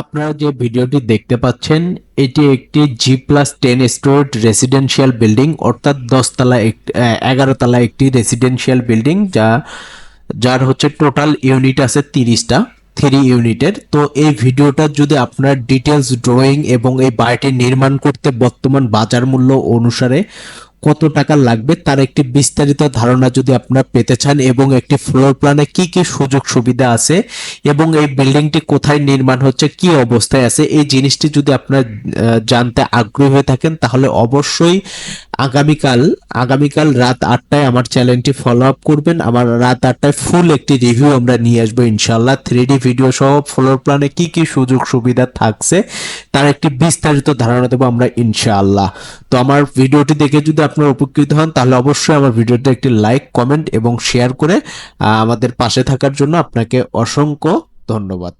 আপনারা যে ভিডিওটি দেখতে পাচ্ছেন, এটি একটি G plus ten storied residential building অর্থাৎ দশতলা এগারো তলা একটি রেসিডেন্সিয়াল বিল্ডিং যা, যার হচ্ছে টোটাল ইউনিট আছে তিরিশটা থ্রি ইউনিটের তো এই ভিডিওটা যদি আপনার ডিটেলস ড্রয়িং এবং এই বাড়িটি নির্মাণ করতে বর্তমান বাজার মূল্য অনুসারে কত টাকা লাগবে তার একটি বিস্তারিত ধারণা যদি আপনারা পেতে চান এবং একটি ফ্লোর প্ল্যানে কি কি সুযোগ সুবিধা আছে এবং এই বিল্ডিংটি কোথায় নির্মাণ হচ্ছে, কি অবস্থায় আছে, এই জিনিসটি যদি আপনারা জানতে আগ্রহী হয়ে থাকেন তাহলে অবশ্যই আগামীকাল আগামীকাল রাত আটটায় আমার চ্যানেলটি ফলো আপ করবেন। আমার রাত আটটায় ফুল একটি রিভিউ আমরা নিয়ে আসব ইনশাল্লাহ থ্রি ভিডিও সহ ফ্লোর প্ল্যানে কি কি সুযোগ সুবিধা থাকছে, তার একটি বিস্তারিত ধারণা দেবো আমরা ইনশাআল্লাহ। তো আমার ভিডিওটি দেখে যদি আপনারা উপকৃত হন, তাহলে অবশ্যই আমার ভিডিওতে একটি লাইক কমেন্ট এবং শেয়ার করে আমাদের পাশে থাকার জন্য আপনাকে অসংখ্য ধন্যবাদ।